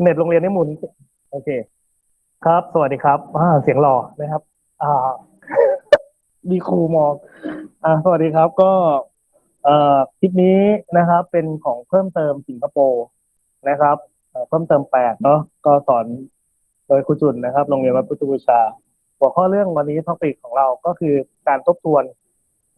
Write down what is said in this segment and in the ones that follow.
เน็ตโรงเรียนนี่หมุน โอเค ครับ สวัสดีครับอ่าเสียงหล่อนะครับ อ่ามีครูมองอ่าสวัสดีครับ ก็ เอ่อคลิปนี้นะครับ เป็นของเพิ่มเติมสิงคโปร์นะครับเพิ่มเติมแปดเนาะก็สอนโดยครูจุนนะครับโรงเรียนวัดพุทธบูชา หัวข้อเรื่องวันนี้ท็อปิกของเราก็คือการทบทวน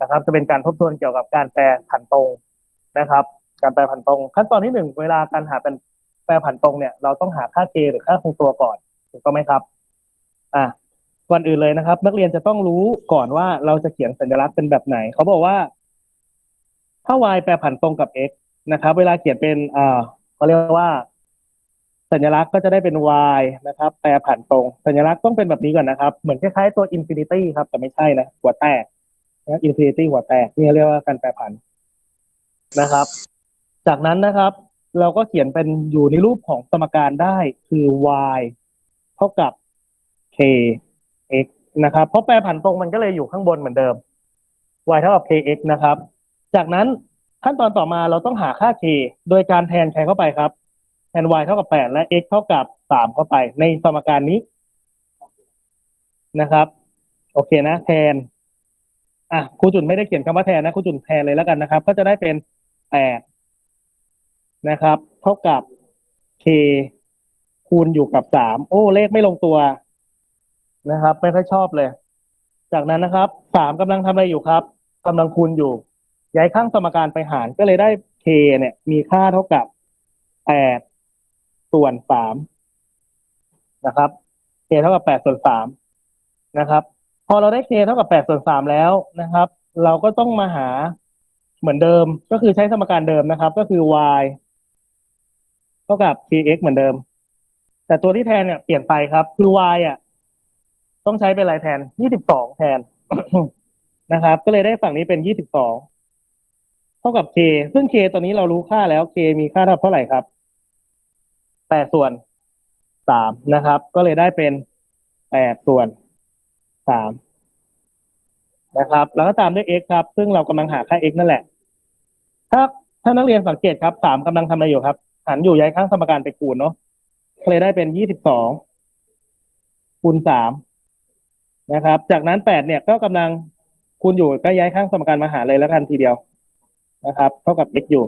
นะครับ จะเป็นการทบทวนเกี่ยวกับการแปลผันตรงนะครับ การแปลผันตรง ขั้นตอนที่หนึ่งเวลาการหาเป็น แปลผันตรงเนี่ยเราต้องหาค่า k หรือค่าคงตัวก่อนถูกต้องไหมครับ อะก่อนอื่นเลยนะครับ นักเรียนจะต้องรู้ก่อนว่าเราจะเขียนสัญลักษณ์เป็นแบบไหน เขาบอกว่า ถ้า y แปลผันตรงกับ x นะครับ เวลาเขียนเป็นอ่าเขาเรียกว่า สัญลักษณ์ก็จะได้เป็น y นะครับ แปลผันตรง สัญลักษณ์ต้องเป็นแบบนี้ก่อนนะครับ เหมือนคล้ายๆตัว infinity ครับ แต่ไม่ใช่นะหัวแตกนะ infinity หัวแตกนี่เรียกว่าการแปลผันนะครับ จากนั้นนะครับ เราก็เขียนเป็นอยู่ในรูปของสมการได้คือ y เท่ากับ k x นะครับ เพราะแปรผันตรงมันก็เลยอยู่ข้างบนเหมือนเดิม y เท่ากับ kx นะครับ จากนั้นขั้นตอนต่อมาเราต้องหาค่า k โดยการแทนใครเข้าไปครับ แทน y เท่ากับ 8 และ x เท่ากับ 3 เข้าไป ในสมการนี้นะครับ โอเคนะ แทน อะครูจุนไม่ได้เขียนคำว่าแทนนะครูจุนแทนเลยแล้วกันนะครับ ก็จะได้เป็น 8 นะครับ เท่ากับ k คูณอยู่กับ3โอ้ เลขไม่ลงตัวนะครับ ไม่ค่อยชอบเลย จากนั้นนะครับ3กำลังทำอะไรอยู่ครับกำลังคูณอยู่ ย้ายข้างสมการไปหารก็เลยได้ k เนี่ย มีค่าเท่ากับ8ส่วน3นะครับ k เท่ากับ8ส่วน3นะครับ พอเราได้ k เท่ากับ8ส่วน3แล้วนะครับ เราก็ต้องมาหาเหมือนเดิมก็คือใช้สมการเดิมนะครับ ก็คือ y ท่ากับ kx เหมือนเดิม แต่ตัวที่แทนเนี่ยเปลี่ยนไปครับ คือ y อะต้องใช้เป็นอะไรแทน 22 แทนนะครับ ก็เลยได้ฝั่งนี้เป็น 22 เท่ากับ k ซึ่ง k ตัวนี้เรารู้ค่าแล้ว k มีค่าเท่าไหร่ครับ 8 ส่วน 3 นะครับ ก็เลยได้เป็น 8 ส่วน 3 นะครับ แล้วก็ตามด้วย x ครับ ซึ่งเรากำลังหาค่า x นั่นแหละ ถ้าถ้านักเรียนสังเกตครับ 3กำลังทำอะไรอยู่ครับ หันอยู่ย้ายข้างสมการไปคูณเนาะก็เลยได้เป็น22คูณ3นะครับ จากนั้น8เนี่ยก็กำลังคูณอยู่ก็ย้ายข้างสมการมาหารเลยแล้วกันทีเดียวนะครับ เท่ากับ x อยู่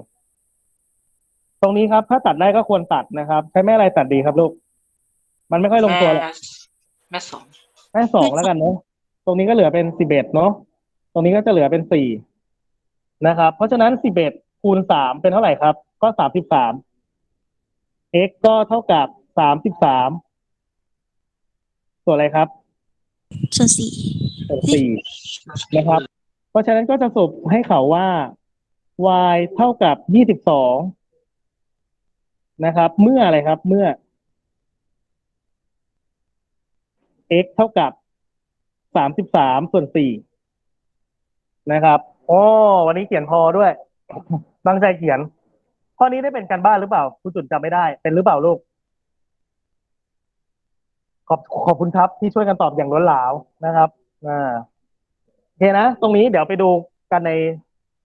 ตรงนี้ครับ ถ้าตัดได้ก็ควรตัดนะครับ ใช้แม่อะไรตัดดีครับลูก มันไม่ค่อยลงตัวหรอกแม่แม่สองแม่สองแล้วกันเนาะตรงนี้ก็เหลือเป็นสิบเอ็ดเนาะตรงนี้ก็จะเหลือเป็นสี่นะครับ เพราะฉะนั้นสิบเอ็ดคูณสามเป็นเท่าไหร่ครับ ก็สามสิบสาม x ก็เท่ากับสามสิบสามส่วนอะไรครับส่วนสี่ส่วนสี่นะครับ เพราะฉะนั้นก็จะสรุปให้เขาว่า y เท่ากับยี่สิบสองนะครับ เมื่ออะไรครับ เมื่อ x เท่ากับสามสิบสามส่วนสี่นะครับ โอ้ วันนี้เขียนพอด้วยตั้งใจเขียน ข้อนี้ได้เป็นการบ้านหรือเปล่า คุณจุนจำไม่ได้ เป็นหรือเปล่าลูก ขอบขอบคุณครับที่ช่วยกันตอบอย่างล้นหลามนะครับอ่าโอเคนะ ตรงนี้เดี๋ยวไปดูกันใน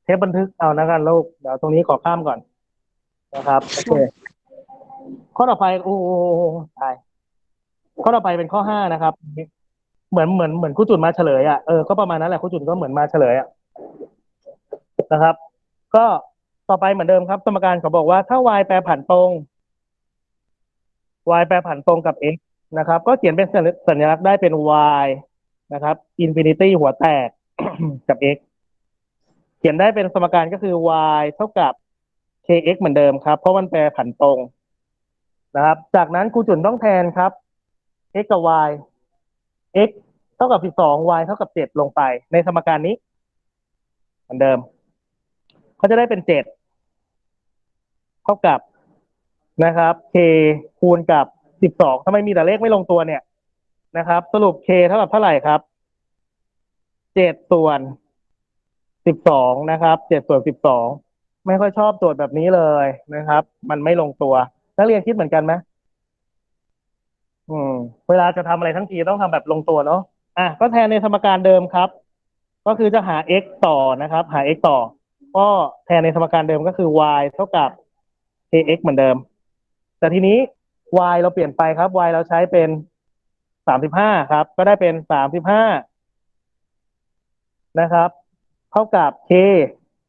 เทปบันทึกเอานะกันลูกเดี๋ยวตรงนี้ขอข้ามก่อน นะครับโอเคข้อต่อไปโอ้โหตายข้อต่อไปเป็นข้อห้านะครับ เหมือนเหมือนเหมือนครูจุนมาเฉลยอะเออก็ประมาณนั้นแหละครูจุนก็เหมือนมาเฉลยอะนะครับ ก็ ต่อไปเหมือนเดิมครับ สมการเขาบอกว่าถ้า y แปรผันตรง y แปรผันตรงกับ x นะครับ ก็เขียนเป็นสัญลักษณ์ได้เป็น y นะครับ infinity หัวแตกกับ x เขียนได้เป็นสมการก็คือ y เท่ากับ kx เหมือนเดิมครับ เพราะมันแปรผันตรงนะครับ จากนั้นครูจุนต้องแทนครับ x กับ y x เท่ากับ12 y เท่ากับ7ลงไป ในสมการนี้ เหมือนเดิม เขาจะได้เป็น7 เท่ากับนะครับ k คูณกับ12ทำไมมีแต่เลขไม่ลงตัวเนี่ยนะครับ สรุป k เท่ากับเท่าไหร่ครับ7ส่วน12นะครับ7ส่วน12ไม่ค่อยชอบโจทย์แบบนี้เลยนะครับ มันไม่ลงตัว นักเรียนคิดเหมือนกันไหมอืม เวลาจะทำอะไรทั้งทีต้องทำแบบลงตัวเนาะอะก็แทนในสมการเดิมครับ ก็คือจะหา x ต่อนะครับ หา x ต่อ ก็แทนในสมการเดิมก็คือ y เท่ากับ kx เหมือนเดิม แต่ทีนี้ y เราเปลี่ยนไปครับ y เราใช้เป็นสามสิบห้าครับ ก็ได้เป็นสามสิบห้านะครับ เท่ากับ k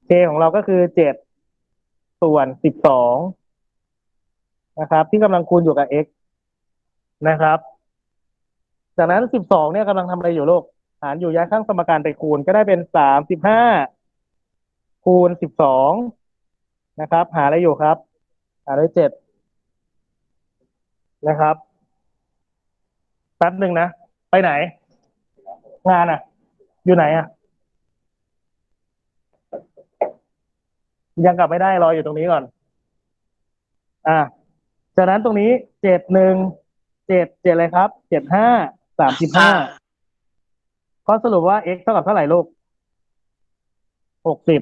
k ของเราก็คือเจ็ดส่วนสิบสองนะครับ ที่กำลังคูณอยู่กับ x นะครับ จากนั้นสิบสองเนี่ยกำลังทำอะไรอยู่ลูกหารอยู่ย้ายข้างสมการไปคูณก็ได้เป็นสามสิบห้าคูณสิบสองนะครับ หาอะไรอยู่ครับ หาได้เจ็ดนะครับ แป๊บหนึ่งนะ ไปไหน งานอะ อยู่ไหนอะ ยังกลับไม่ได้รออยู่ตรงนี้ก่อน อะจากนั้นตรงนี้เจ็ดหนึ่งเจ็ดเจ็ดเลยครับเจ็ดห้าสามสิบห้าข้อสรุปว่า x เท่ากับเท่าไหร่ลูกหกสิบ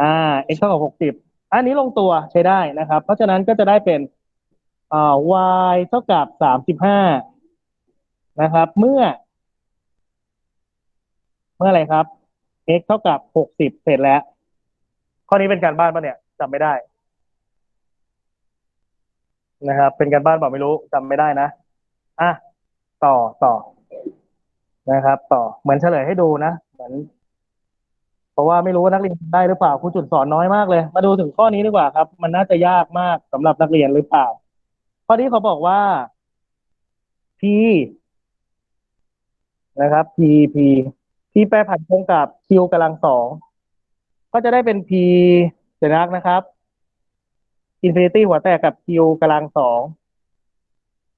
อ่า x เท่ากับหกสิบ อันนี้ลงตัวใช้ได้นะครับ เพราะฉะนั้นก็จะได้เป็นอ่า y เท่ากับสามสิบห้านะครับ เมื่อ เมื่ออะไรครับ x เท่ากับหกสิบเสร็จแล้ว ข้อนี้เป็นการบ้านปะเนี่ยจำไม่ได้ นะครับ เป็นการบ้านบอกไม่รู้จำไม่ได้นะอะต่อต่อนะครับ ต่อเหมือนเฉลยให้ดูนะ เหมือน ราะว่าไม่รู้ว่านักเรียนทำได้หรือเปล่าครูจุดสอนน้อยมากเลย มาดูถึงข้อนี้ดีกว่าครับ มันน่าจะยากมากสำหรับนักเรียนหรือเปล่า ข้อนี้เขาบอกว่า p นะครับ p p p แปรผันตรงกับ q กำลังสองก็จะได้เป็น p เดี๋ยวนักนะครับอินฟินิตี้หัวแตกกับ q กำลังสอง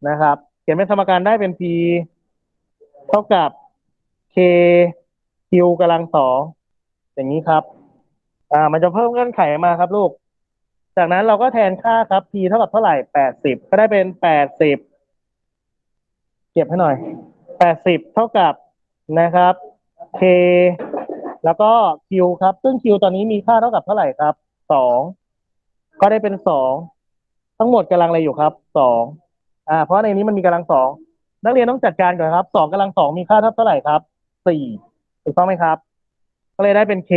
นะครับ เขียนเป็นสมการได้เป็น p เท่ากับ k q กำลังสอง อย่างนี้ครับ อ่า มันจะเพิ่มเงื่อนไขมาครับ ลูก จากนั้นเราก็แทนค่าครับ p เท่ากับเท่าไหร่แปดสิบก็ได้เป็นแปดสิบเก็บให้หน่อยแปดสิบเท่ากับนะครับ k แล้วก็ q ครับ ซึ่ง q ตอนนี้มีค่าเท่ากับเท่าไหร่ครับสองก็ได้เป็นสองทั้งหมดกำลังอะไรอยู่ครับสองอ่า เพราะในนี้มันมีกำลังสองนักเรียนต้องจัดการก่อนครับสองกำลังสองมีค่าเท่าไหร่ครับสี่ถูกต้องไหมครับ ก็เลยได้เป็น k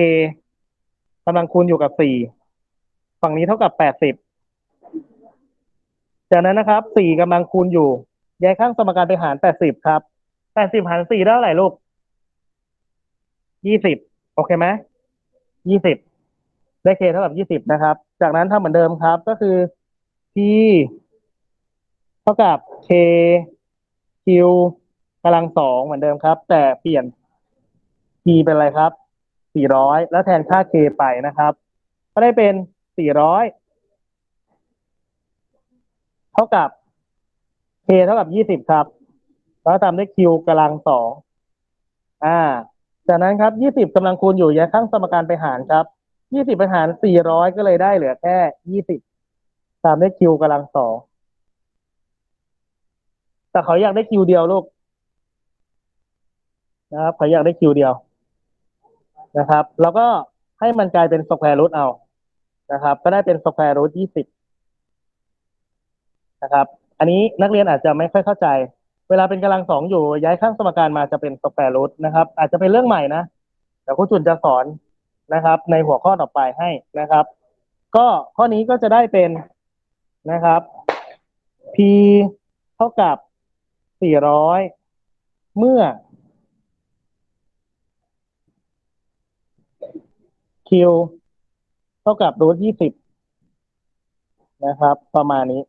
กำลังคูณอยู่กับสี่ฝั่งนี้เท่ากับแปดสิบจากนั้นนะครับสี่กำลังคูณอยู่ย้ายข้างสมการไปหารแปดสิบครับแปดสิบหารสี่ได้เท่าไหร่ลูกยี่สิบโอเคไหมยี่สิบได้ k เท่ากับยี่สิบนะครับ จากนั้นทำเหมือนเดิมครับ ก็คือ p เท่ากับ k q กำลังสองเหมือนเดิมครับ แต่เปลี่ยน p เป็นอะไรครับ สี่ร้อยแล้วแทนค่า k ไปนะครับ ก็ได้เป็นสี่ร้อยเท่ากับ k เท่ากับยี่สิบครับแล้วตามด้วย q กำลังสองอ่า จากนั้นครับยี่สิบกำลังคูณอยู่ย้าข้างสมการไปหารครับยี่สิบไปหารสี่ร้อยก็เลยได้เหลือแค่ยี่สิบตามด้วยคิวกำลังสองแต่เขาอยากได้คิวเดียวลูกนะครับเขาอยากได้คิวเดียว นะครับ แล้วก็ให้มันกลายเป็นสแควร์รูทเอานะครับ ก็ได้เป็นสแควร์รูทยี่สิบนะครับ อันนี้นักเรียนอาจจะไม่ค่อยเข้าใจ เวลาเป็นกำลังสองอยู่ย้ายข้างสมการมาจะเป็นสแควร์รูทนะครับ อาจจะเป็นเรื่องใหม่นะเดี๋ยวครูจุนจะสอนนะครับ ในหัวข้อต่อไปให้นะครับ ก็ข้อนี้ก็จะได้เป็นนะครับ p เท่ากับ 400 เมื่อ q เท่ากับรูท20นะครับ ประมาณนี้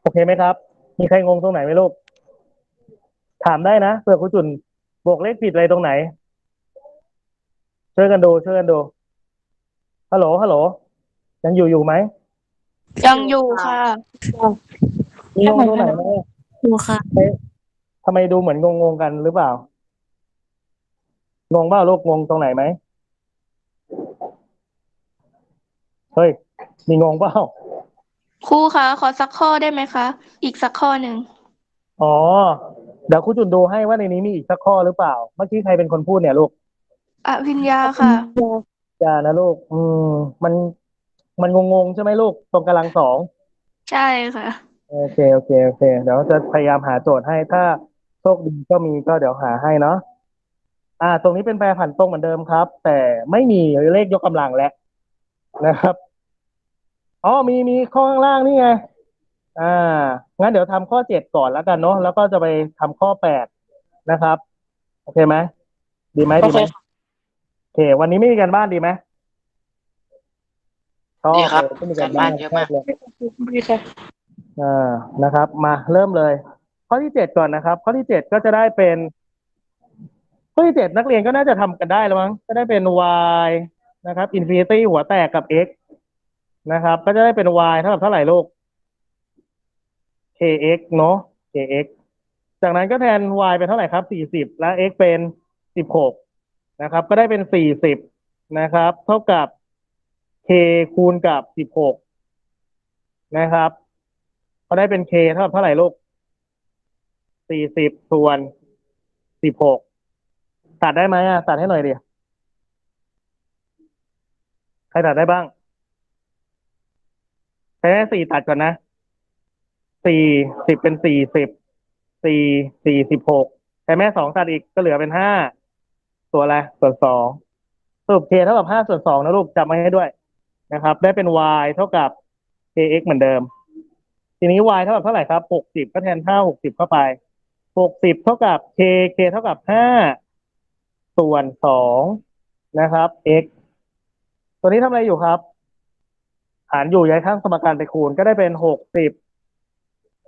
โอเคไหมครับ มีใครงงตรงไหนไหมลูก ถามได้นะเผื่อครูจุนบวกเลขผิดอะไรตรงไหน ช่วยกันดูช่วยกันดูฮัลโหลฮัลโหลยังอยู่อยู่ไหมยังอยู่ค่ะ มีงงตรงไหนไหมอยู่ค่ะ ทำไมดูเหมือนงงงๆกันหรือเปล่า งงเปล่าลูกงงตรงไหนไหมเฮ้ย มีงงเปล่าครูคะขอสักข้อได้ไหมคะ อีกสักข้อหนึ่งอ๋อ เดี๋ยวครูจุนดูให้ว่าในนี้มีอีกสักข้อหรือเปล่า เมื่อกี้ใครเป็นคนพูดเนี่ยลูกอภิญญาค่ะอย่านะลูก อืม มัน มันงงๆใช่ไหมลูก ตรงกำลังสอง ใช่ค่ะ โอเค โอเค โอเค เดี๋ยวจะพยายามหาโจทย์ให้ ถ้าโชคดีก็มีก็เดี๋ยวหาให้เนาะ อ่า ตรงนี้เป็นแปรผันตรงเหมือนเดิมครับ แต่ไม่มีเลขยกกำลังแล้วนะครับอ๋อมีมีข้อข้างล่างนี่ไงอ่างั้นเดี๋ยวทำข้อเจ็ดก่อนแล้วกันเนาะแล้วก็จะไปทำข้อแปดนะครับ โอเคไหมดีไหมโอดีเคไหมโอเค วันนี้ไม่มีการบ้านดีไหมชอบดีครับเลยไม่มีการบ้านการบ้านเยอะมากชบเลยดีค่ะอ่านะครับ มาเริ่มเลย ข้อที่เจ็ดก่อนนะครับ ข้อที่เจ็ดก็จะได้เป็น ข้อที่เจ็ดนักเรียนก็น่าจะทำกันได้แล้วมั้ง ก็ได้เป็น y นะครับ infinity หัวแตกกับ x นะครับ ก็จะได้เป็น y เท่ากับเท่าไหร่ลูก kx เนาะ kx จากนั้นก็แทน y เป็นเท่าไหร่ครับ40และ x เป็น16นะครับ ก็ได้เป็น40นะครับ เท่ากับ k คูณกับ16นะครับก็ได้เป็น k เท่ากับเท่าไหร่ลูก40ส่วน16 ตัดได้ไหมอะตัดให้หน่อยดิใครตัดได้บ้างใช้ได้สี่ตัดก่อนนะสี่สิบเป็นสี่สิบสี่สี่สิบหกใช้แม่สองตัดอีกก็เหลือเป็นห้าตัวอะไรส่วนสองสรุป k เท่ากับห้าส่วนสองนะลูกจำไว้ให้ด้วยนะครับ ได้เป็น y เท่ากับ kx เหมือนเดิม ทีนี้ y เท่ากับเท่าไหร่ครับหกสิบก็แทนห้าหกสิบเข้าไปหกสิบเท่ากับ k k เท่ากับห้า ส่วนสองนะครับ x ตัวนี้ทำอะไรอยู่ครับ หารอยู่ย้ายข้างสมการไปคูณก็ได้เป็นหกสิบ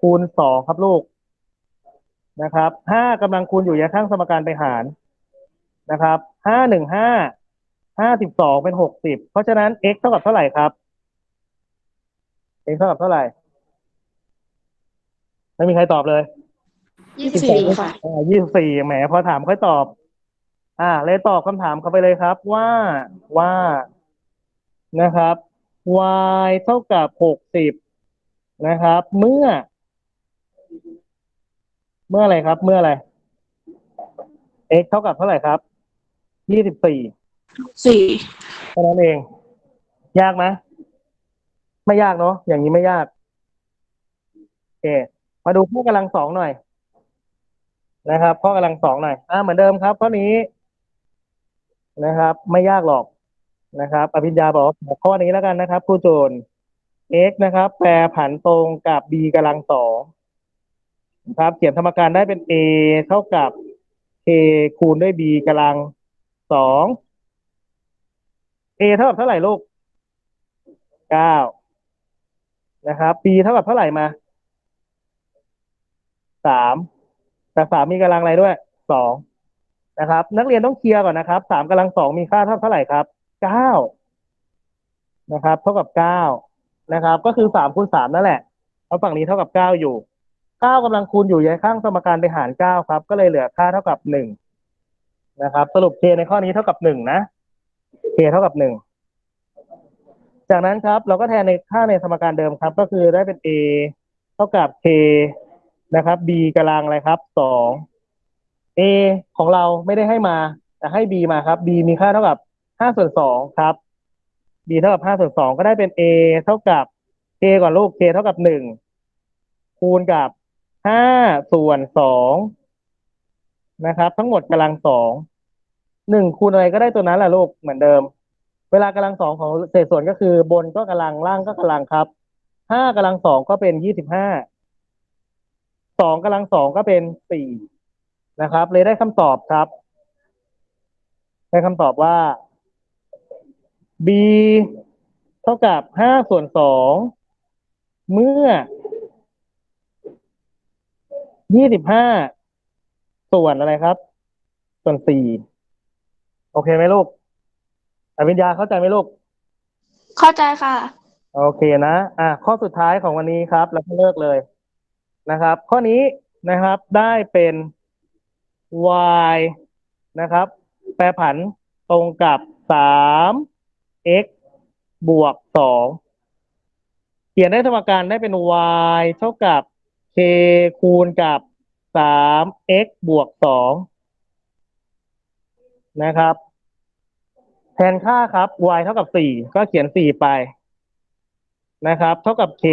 คูณสองครับลูกนะครับห้ากำลังคูณอยู่ย้ายข้างสมการไปหารนะครับห้าหนึ่งห้าห้าสิบสองเป็นหกสิบเพราะฉะนั้น x เท่ากับเท่าไหร่ครับ x เท่ากับเท่าไหร่ ไม่มีใครตอบเลยยี่สิบสี่ค่ะยี่สิบสี่แหมพอถามค่อยตอบ อ่า เลยตอบคำถามเข้าไปเลยครับ ว่าว่านะครับ y เท่ากับหกสิบนะครับ เมื่อ เมื่ออะไรครับ เมื่ออะไร x เท่ากับเท่าไหร่ครับยี่สิบสี่สี่เท่านั้นเอง ยากไหมไม่ยากเนาะอย่างนี้ไม่ยากโอเคมาดูข้อกำลังสองหน่อยนะครับข้อกำลังสองหน่อยอ่าเหมือนเดิมครับข้อนี้ นะครับ ไม่ยากหรอกนะครับ อภิญญาบอกว่าขอข้อนี้แล้วกันนะครับครูโจน x นะครับ แปรผันตรงกับ b กำลังสองนะครับเขียนสมการได้เป็น a เท่ากับ k คูณด้วย b กำลังสอง a เท่ากับเท่าไหร่ลูกเก้านะครับ b เท่ากับเท่าไหร่มาสามแต่สามมีกำลังอะไรด้วยสอง นะครับ นักเรียนต้องเคลียร์ก่อนนะครับสามกำลังสองมีค่าเท่าเท่าไหร่ครับเก้านะครับ เท่ากับเก้านะครับ ก็คือสามคูณสามนั่นแหละเพราะฝั่งนี้เท่ากับเก้าอยู่เก้ากำลังคูณอยู่ย้ายข้างสมการไปหารเก้าครับ ก็เลยเหลือค่าเท่ากับหนึ่งนะครับ สรุป k ในข้อนี้เท่ากับหนึ่งนะ k เท่ากับหนึ่งจากนั้นครับ เราก็แทนในค่าในสมการเดิมครับ ก็คือได้เป็น a เท่ากับ k นะครับ b กำลังอะไรครับสอง a ของเราไม่ได้ให้มา แต่ให้ b มาครับ b มีค่าเท่ากับห้าส่วนสองครับ b เท่ากับห้าส่วนสองก็ได้เป็น a เท่ากับ k ก่อนลูก k เท่ากับหนึ่งคูณกับห้าส่วนสองนะครับ ทั้งหมดกำลังสองหนึ่งคูณอะไรก็ได้ตัวนั้นแหละลูกเหมือนเดิม เวลากำลังสองของเศษส่วนก็คือบนก็กำลังล่างก็กำลังครับห้ากำลังสองก็เป็นยี่สิบห้าสองกำลังสองก็เป็นสี่ นะครับ เลยได้คำตอบครับ ได้คำตอบว่า b เท่ากับห้าส่วนสองเมื่อยี่สิบห้าส่วนอะไรครับ ส่วนสี่โอเคไหมลูกอวิญญาเข้าใจไหมลูก เข้าใจค่ะ โอเคนะ อะข้อสุดท้ายของวันนี้ครับ แล้วก็เลิกเลยนะครับ ข้อนี้นะครับได้เป็น y นะครับ แปรผันตรงกับสาม x บวกสองเขียนได้สมการได้เป็น y เท่ากับ k คูณกับสาม x บวกสองนะครับ แทนค่าครับ y เท่ากับสี่ก็เขียนสี่ไปนะครับ เท่ากับ k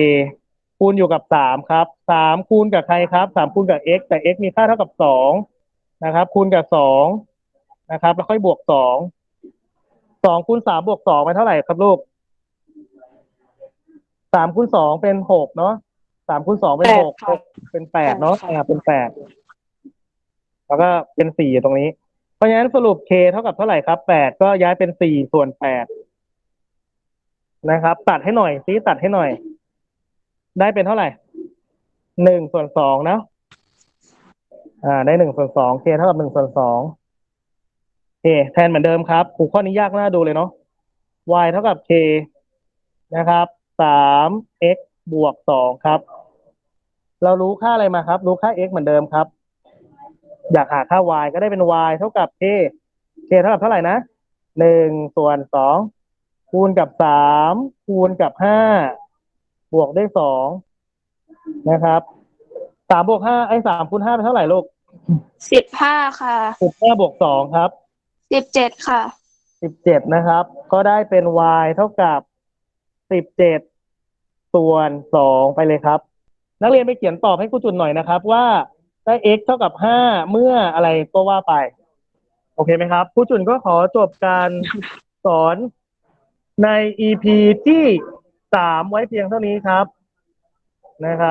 คูณอยู่กับสามครับสามคูณกับใครครับสามคูณกับ x แต่ x มีค่าเท่ากับสอง นะครับ คูณกับสองนะครับ แล้วค่อยบวกสองสองคูณสามบวกสองไปเท่าไหร่ครับลูกสามคูณสองเป็นหกเนาะสามคูณสองเป็นหกแปดค่ะหกเป็นแปดเนาะแปดค่ะอ่าเป็นแปดแล้วก็เป็นสี่อยู่ตรงนี้ เพราะฉะนั้นสรุป k เท่ากับเท่าไหร่ครับแปดก็ย้ายเป็นสี่ส่วนแปดนะครับ ตัดให้หน่อยซิตัดให้หน่อย ได้เป็นเท่าไหร่หนึ่งส่วนสองนะ อ่าได้หนึ่งส่วนสอง k เท่ากับหนึ่งส่วนสองเคแทนเหมือนเดิมครับผูข้อนี้ยากน่าดูเลยเนาะ y เท่ากับ k นะครับสาม x บวกสองครับ เรารู้ค่าอะไรมาครับ รู้ค่า x เหมือนเดิมครับ อยากหาค่า y ก็ได้เป็น y เท่ากับ k k เท่ากับเท่าไหร่นะหนึ่งส่วนสองคูณกับสามคูณกับห้าบวกด้วยสองนะครับ สามบวกห้าไอ้สามคูณห้าเป็นเท่าไหร่ลูกสิบห้าค่ะสิบห้าบวกสองครับสิบเจ็ดค่ะสิบเจ็ดนะครับ ก็ได้เป็น y เท่ากับสิบเจ็ดส่วนสองไปเลยครับ นักเรียนไปเขียนตอบให้ครูจุนหน่อยนะครับ ว่าได้ x เท่ากับห้าเมื่ออะไรก็ว่าไป โอเคไหมครับครูจุนก็ขอจบการสอนใน EP ที่สามไว้เพียงเท่านี้ครับนะครับ